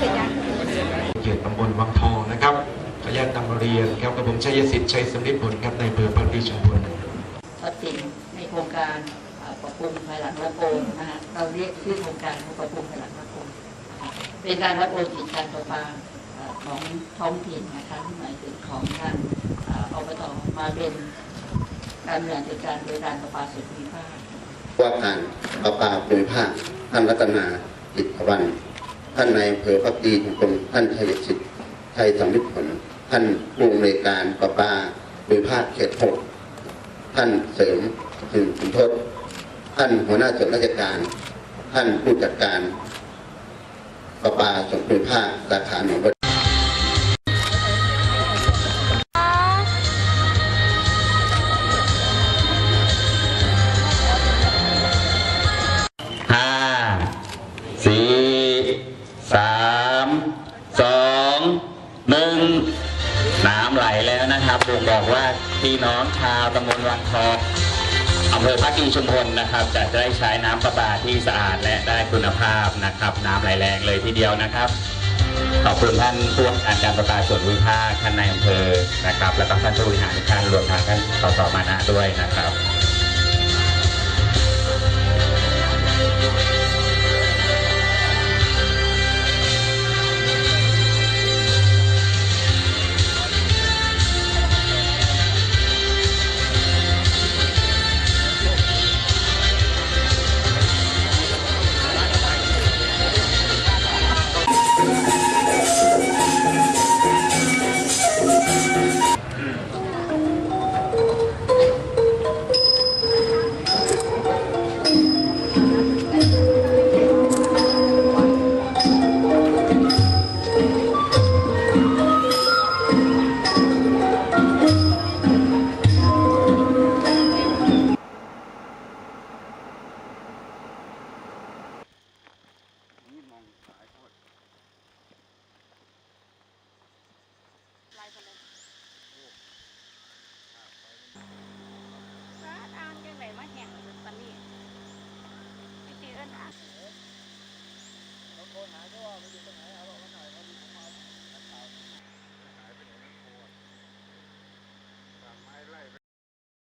วังทองนะครับขออนุญาตนำเรียนครับกับผมชัยสิทธิ์ชัยสมฤทธิ์ผลครับในอำเภอพักดีชุมพลทรัพย์สินในโครงการเอ่อปรับปรุงภายหลังรับโอนนะฮะเราเรียกชื่อโครงการว่าปรับปรุงภายหลังรับโอนเป็นการรับโอนสินการประปาเอ่อของท้องถิ่นนะคะที่หมายถึงของทางเอ่ออบตมาเป็นการบริหารจัดการโดยการประปาส่วนภูมิภาคว่าการประปาภูมิภาคท่านรัตนาจิตรวัน ท่านนายอำเภอพักดีของกรมท่านชัยสิทธิ์ชัยสำลิดผล ท่านผู้อำนวยการประปาภูมิภาคเขตหกท่านเสริมสินสุนทศท่านหัวหน้าส่วนราชการ ท่านผู้จัดการประปาส่วนภูมิภาคสาขาหนองบัวห้าสี่สามส องหนึ่งน้ำไหลแล้วนะครับบ่งบอกว่าพี่น้องชาวตำบลวังทองอำเภอพักดีชุมพลนะครับ จะได้ใช้น้ำประปาที่สะอาดและได้คุณภาพนะครับ น้ำไหลแรงเลยทีเดียวนะครับ ขอบคุณท่านผู้ว่าการการประปาส่วนภูมิภาคท่านนายอำเภอนะครับ แล้วก็ท่านผู้บริหารทุกท่านรวมทั้งท่านสสมานะด้วยนะครับ ตีเอิ้นอ่างเราโทรหาเขาว่ามันอยู่ตรงไหนอะ